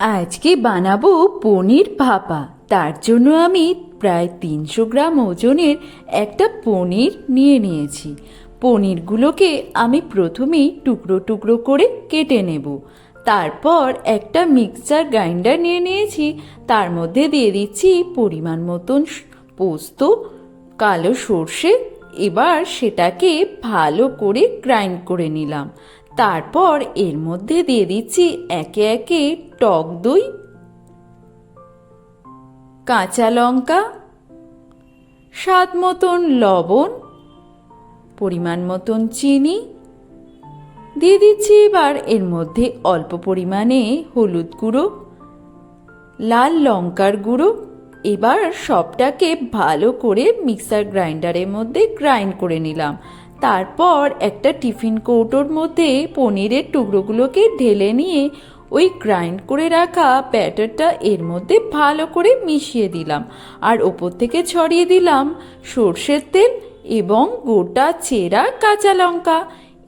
আজকে বানাবো পনির ভাপা। তার জন্য আমি প্রায় তিনশো গ্রাম ওজনের একটা পনির নিয়ে নিয়েছি। পনিরগুলোকে আমি প্রথমেই টুকরো টুকরো করে কেটে নেব। তারপর একটা মিক্সার গ্রাইন্ডার নিয়ে নিয়েছি। তার মধ্যে দিয়ে দিচ্ছি পরিমাণ মতন পোস্ত, কালো সর্ষে। এবার সেটাকে ভালো করে গ্রাইন্ড করে নিলাম। তারপর এর মধ্যে দিয়ে দিচ্ছি একে একে টক দই, কাঁচা লঙ্কা স্বাদ মতন লবণ, পরিমাণ মতন চিনি। দিয়ে দিচ্ছি এবার এর মধ্যে অল্প পরিমাণে হলুদ গুঁড়ো, লাল লঙ্কার গুঁড়ো। এবার সবটাকে ভালো করে মিক্সার গ্রাইন্ডারের মধ্যে গ্রাইন্ড করে নিলাম। তারপর একটা টিফিন কৌটোর মধ্যে পনিরের টুকরোগুলোকে ঢেলে নিয়ে ওই গ্রাইন্ড করে রাখা ব্যাটারটা এর মধ্যে ভালো করে মিশিয়ে দিলাম। আর ওপর থেকে ছড়িয়ে দিলাম সর্ষের তেল এবং গোটা চেরা কাঁচা লঙ্কা।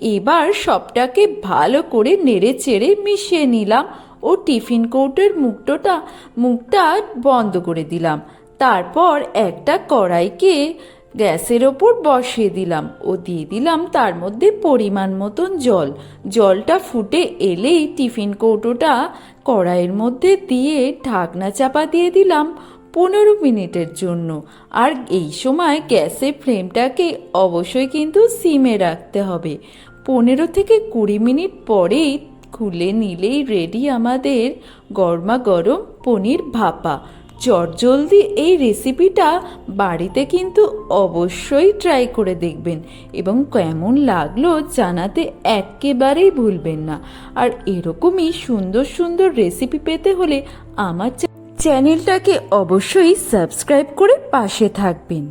এবার সবটাকে ভালো করে নেড়ে চেড়ে মিশিয়ে নিলাম ও টিফিন কৌটোর মুখটোটা মুখটা বন্ধ করে দিলাম। তারপর একটা কড়াইকে গ্যাসের ওপর বসিয়ে দিলাম ও দিয়ে দিলাম তার মধ্যে পরিমাণ মতন জল। জলটা ফুটে এলেই টিফিন কৌটোটা কড়াইয়ের মধ্যে দিয়ে ঢাকনা চাপা দিয়ে দিলাম পনেরো মিনিটের জন্য। আর এই সময় গ্যাসের ফ্লেমটাকে অবশ্যই কিন্তু সিমে রাখতে হবে। পনেরো থেকে কুড়ি মিনিট পরেই খুলে নিলেই রেডি আমাদের গরমা গরম পনির ভাপা। চটজলদি এই রেসিপিটা বাড়িতে কিন্তু অবশ্যই ট্রাই করে দেখবেন এবং কেমন লাগল জানাতে একেবারেই ভুলবেন না। আর এরকমই সুন্দর সুন্দর রেসিপি পেতে হলে আমার চ্যানেলটাকে অবশ্যই সাবস্ক্রাইব করে পাশে থাকবেন।